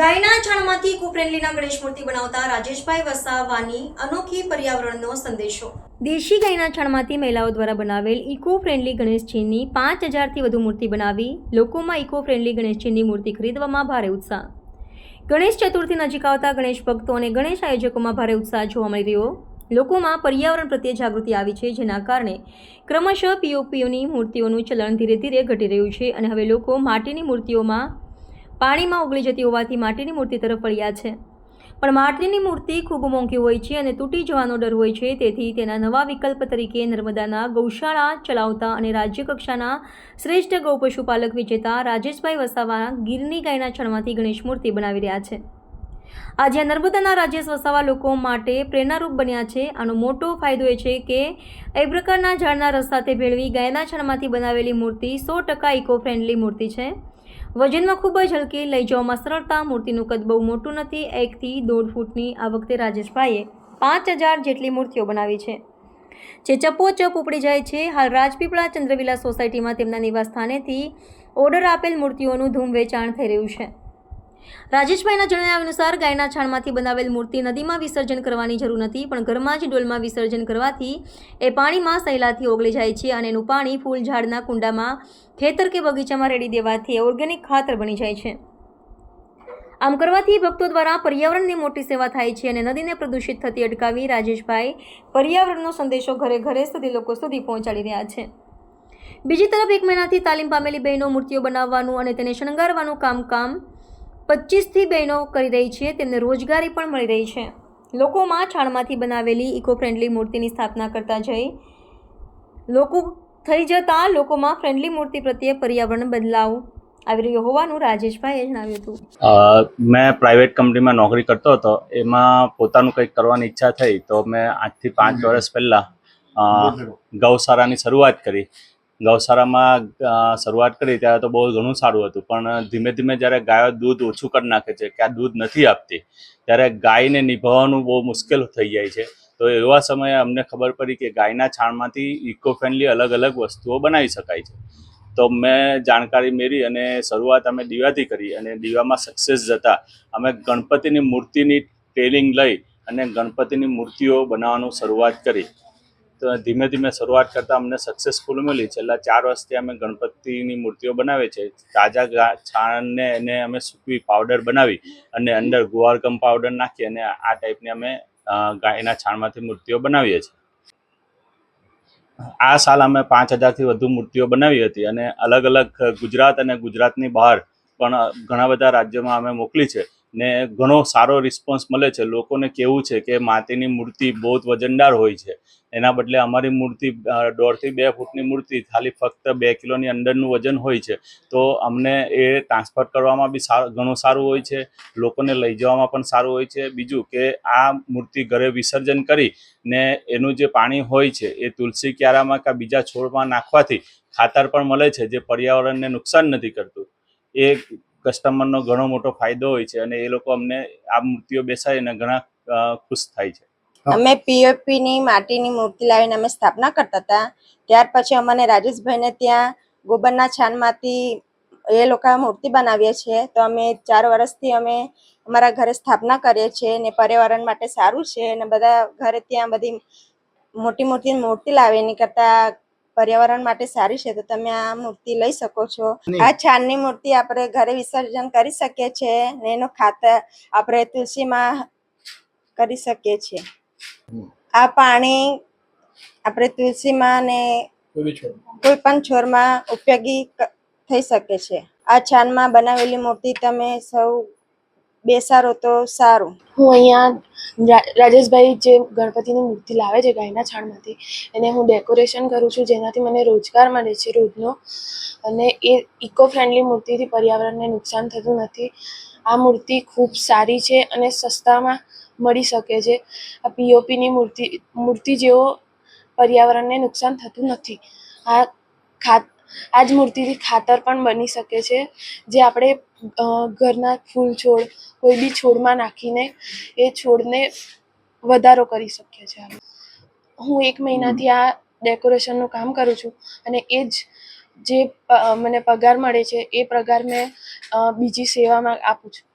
ગાયના છાણમાંથી ઇકો ફ્રેન્ડલીના ગણેશ મૂર્તિ બનાવતા રાજેશભાઈ વસાવાની અનોખી પર્યાવરણનો સંદેશો. દેશી ગાયના છાણમાંથી મહિલાઓ દ્વારા બનાવેલ ઇકો ફ્રેન્ડલી ગણેશજીની પાંચ હજારથી વધુ મૂર્તિ બનાવી લોકોમાં ઇકો ફ્રેન્ડલી ગણેશજીની મૂર્તિ ખરીદવામાં ભારે ઉત્સાહ. ગણેશ ચતુર્થી નજીક આવતા ગણેશ ભક્તો અને ગણેશ આયોજકોમાં ભારે ઉત્સાહ જોવા મળી રહ્યો. લોકોમાં પર્યાવરણ પ્રત્યે જાગૃતિ આવી છે, જેના કારણે ક્રમશઃ પીઓપીઓની મૂર્તિઓનું ચલણ ધીરે ધીરે ઘટી રહ્યું છે અને હવે લોકો માટીની મૂર્તિઓમાં પાણીમાં ઓગળી જતી હોવાથી માટીની મૂર્તિ તરફ વળ્યા છે. પણ માટીની મૂર્તિ ખૂબ મોંઘી હોય છે અને તૂટી જવાનો ડર હોય છે, તેથી તેના નવા વિકલ્પ તરીકે નર્મદાના ગૌશાળા ચલાવતા અને રાજ્ય કક્ષાના શ્રેષ્ઠ ગૌ પશુપાલક વિજેતા રાજેશભાઈ વસાવા ગીરની ગાયના છણમાંથી ગણેશ મૂર્તિ બનાવી રહ્યા છે. આજે નર્મદાના રાજેશ વસાવા લોકો માટે પ્રેરણારૂપ બન્યા છે. આનો મોટો ફાયદો એ છે કે એ પ્રકારના ઝાડના રસ સાથે ભેળવી ગાયના છણમાંથી બનાવેલી મૂર્તિ સો ટકા ઇકો ફ્રેન્ડલી મૂર્તિ છે. વજનમાં ખૂબ જ હલકી લઈ જવામાં સરળતા, મૂર્તિનું કદ બહુ મોટું નથી. એકથી દોઢ ફૂટની આ વખતે રાજેશભાઈએ પાંચ હજાર જેટલી મૂર્તિઓ બનાવી છે. જે ચપોચપ ઉપડી જાય છે. હાલ રાજપીપળા ચંદ્રવિલા સોસાયટીમાં તેમના નિવાસસ્થાનેથી ઓર્ડર આપેલ મૂર્તિઓનું ધૂમ વેચાણ થઈ રહ્યું છે. રાજેશભાઈના જણાવ્યા અનુસાર ગાયના છાણમાંથી બનાવેલ મૂર્તિ નદીમાં વિસર્જન કરવાની જરૂર નથી, પણ ઘરમાં જ ડોલમાં વિસર્જન કરવાથી એ પાણીમાં સહેલાથી ઓગળી જાય છે અને એનું પાણી ફૂલ ઝાડના કુંડામાં, ખેતર કે બગીચામાં રેડી દેવાથી ઓર્ગેનિક ખાતર બની જાય છે. આમ કરવાથી ભક્તો દ્વારા પર્યાવરણની મોટી સેવા થાય છે અને નદીને પ્રદૂષિત થતી અટકાવી રાજેશભાઈ પર્યાવરણનો સંદેશો ઘરે ઘરે સુધી લોકો સુધી પહોંચાડી રહ્યા છે. બીજી તરફ એક મહિનાથી તાલીમ પામેલી બહેનો મૂર્તિઓ બનાવવાનું અને તેને શણગારવાનું કામ કામ પચીસથી બહેનો કરી રહી છે તેમને રોજગારી પણ મળી રહી છે. લોકોમાં છાણમાંથી બનાવેલી ઇકો ફ્રેન્ડલી મૂર્તિની સ્થાપના કરતા જઈ લોકો થઈ જતા લોકોમાં ફ્રેન્ડલી મૂર્તિ પ્રત્યે પર્યાવરણ બદલાવ આવી રહ્યો હોવાનું રાજેશભાઈએ જણાવ્યું હતું. મેં પ્રાઇવેટ કંપનીમાં નોકરી કરતો હતો. એમાં પોતાનું કંઈક કરવાની ઈચ્છા થઈ તો મેં આજથી પાંચ વર્ષ પહેલાં ગૌશાળાની શરૂઆત કરી. ગૌશાળામાં શરૂઆત કરી ત્યારે તો બહુ ઘણું સારું હતું. પણ ધીમે ધીમે જ્યારે ગાયો દૂધ ઓછું કરી નાખે છે, કે આ દૂધ નથી આપતી, ત્યારે ગાયને નિભાવવાનું બહુ મુશ્કેલ થઈ જાય છે. તો એવા સમયે અમને ખબર પડી કે ગાયના છાણમાંથી ઇકો ફ્રેન્ડલી અલગ અલગ વસ્તુઓ બનાવી શકાય છે. તો મેં જાણકારી મેળવી અને શરૂઆત અમે દીવાથી કરી અને દીવામાં સક્સેસ જતા અમે ગણપતિની મૂર્તિની ટ્રેનિંગ લઈ અને ગણપતિની મૂર્તિઓ બનાવવાનું શરૂઆત કરી. ધીમે ધીમે શરૂઆત કરતાં અમને સક્સેસફુલ મળી. છેલ્લા ચાર વર્ષથી અમે ગણપતિની મૂર્તિઓ બનાવીએ છીએ તાજા છાણને એને અમે સૂકવી પાવડર બનાવી અને અંદર ગુવારગમ પાવડર નાખી અને આ ટાઈપની અમે ગાયના છાણમાંથી મૂર્તિઓ બનાવીએ છીએ. આ સાલ અમે પાંચ હજારથી વધુ મૂર્તિઓ બનાવી હતી અને અલગ અલગ ગુજરાત અને ગુજરાતની બહાર પણ ઘણા બધા રાજ્યોમાં અમે મોકલી છે. ને ઘણો સારો રિસ્પોન્સ મળે છે. લોકોને કેવું છે કે માટીની મૂર્તિ બહુ જ વજનદાર હોય છે. એના બદલે અમારી મૂર્તિ દોઢથી બે ફૂટની મૂર્તિ ખાલી ફક્ત બે કિલોની અંદરનું વજન હોય છે. તો અમને એ ટ્રાન્સફર કરવામાં બી સારું, ઘણું સારું હોય છે. લોકોને લઈ જવામાં પણ સારું હોય છે. બીજું કે આ મૂર્તિ ઘરે વિસર્જન કરી ને એનું જે પાણી હોય છે એ તુલસી ક્યારામાં કે બીજા છોડમાં નાખવાથી ખાતર પણ મળે છે જે પર્યાવરણને નુકસાન નથી કરતું. એ કસ્ટમરનો ઘણો મોટો ફાયદો હોય છે અને એ લોકો અમને આ મૂર્તિઓ બેસાડીને ઘણા ખુશ થાય છે. અમે પીઓપી ની માટીની મૂર્તિ લાવીને અમે સ્થાપના કરતા હતા. ત્યાર પછી અમને રાજેશભાઈને ત્યાં ગોબરના છાનમાંથી એ લોકો મૂર્તિ બનાવીએ છીએ. તો અમે ચાર વર્ષથી અમે અમારા ઘરે સ્થાપના કરીએ છીએ ને પર્યાવરણ માટે સારું છે અને બધા ઘરે ત્યાં બધી મોટી મોટી મૂર્તિ લાવે એની કરતા પર્યાવરણ માટે સારી છે તો તમે આ મૂર્તિ લઈ શકો છો. આ છાણની મૂર્તિ આપણે ઘરે વિસર્જન કરી શકીએ છીએ ને એનું ખાતર આપણે તુલસીમાં કરી શકીએ છીએ. આ પાણી આપણે તુલસીમાં ને કોઈ પણ છોડમાં ઉપયોગી ક- થઈ શકે છે. આ છાનમાં બનાવેલી મૂર્તિ તમે સૌ બેસાડો તો સારું. હું અહીંયા રાજેશભાઈ જે ગણપતિની મૂર્તિ લાવે છે ગાયના છાણમાંથી, એને હું ડેકોરેશન કરું છું જેનાથી મને રોજગાર મળે છે રોજનો. અને એ ઇકો ફ્રેન્ડલી મૂર્તિથી પર્યાવરણને નુકસાન થતું નથી. આ મૂર્તિ ખૂબ સારી છે અને સસ્તામાં મળી શકે છે. આ પીઓપીની મૂર્તિ મૂર્તિ જેવો પર્યાવરણને નુકસાન થતું નથી. આ ખાત આ જ મૂર્તિથી ખાતર પણ બની શકે છે. જે આપણે ઘરના ફૂલ છોડ, કોઈ બી છોડમાં નાખીને એ છોડને વધારો કરી શકીએ છીએ હું એક મહિનાથી આ ડેકોરેશનનું કામ કરું છું અને એ જ જે મને પગાર મળે છે, એ પગાર મેં બીજી સેવામાં આપું છું.